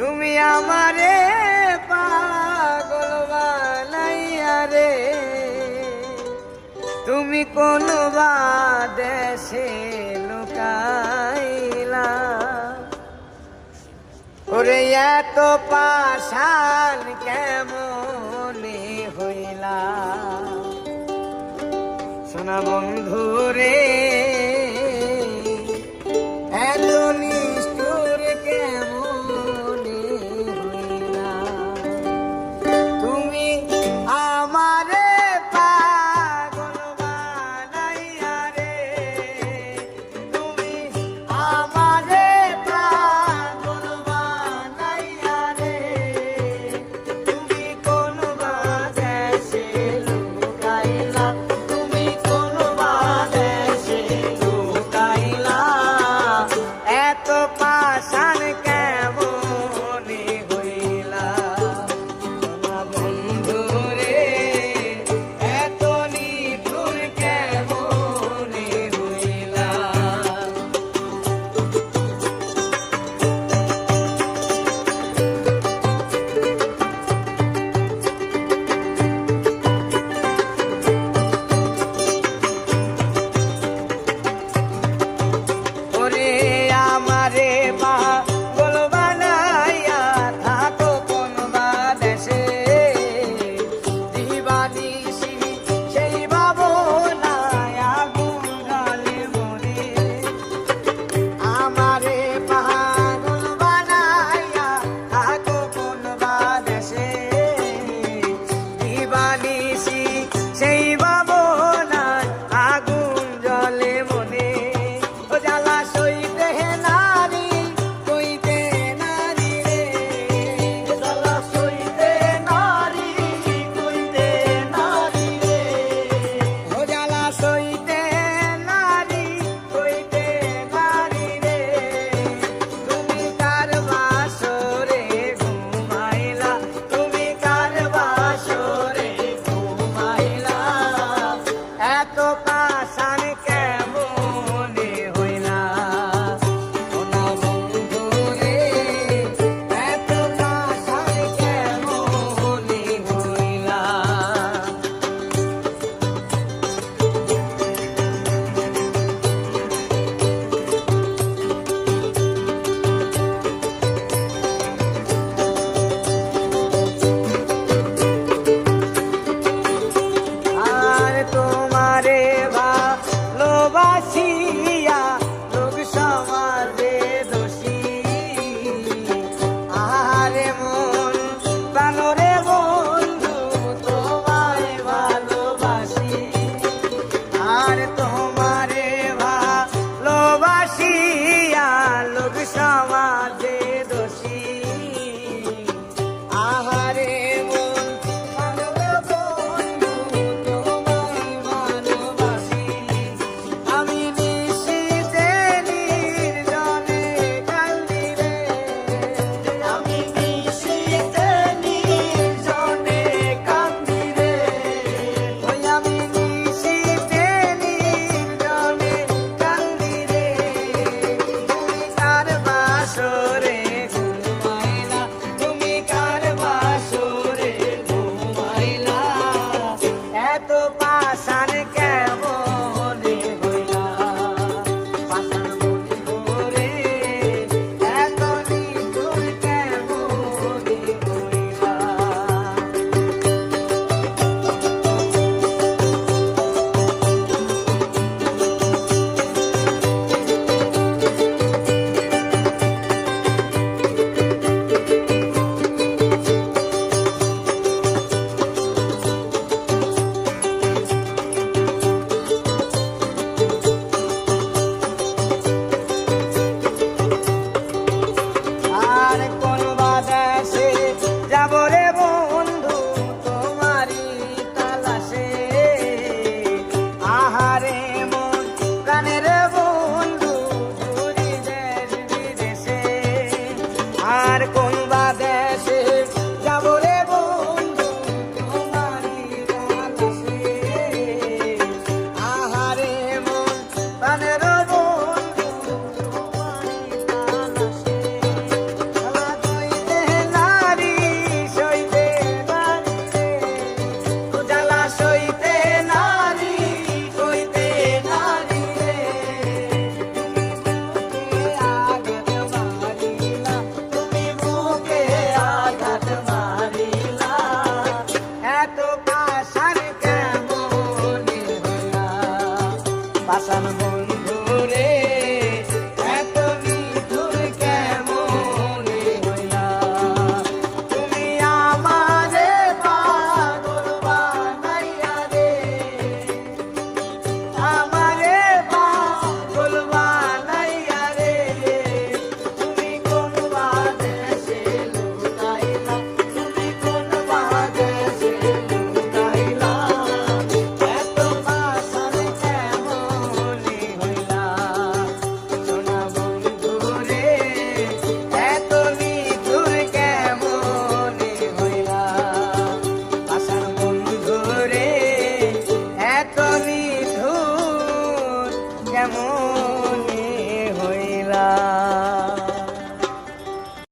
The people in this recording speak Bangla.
তুমি আমারে পাগল বানাইয়া রে। তুমি কোন বা দেশে লুকাইলা। ওরে এত পাশান কেমন হইলা। সোনা বন্ধু রে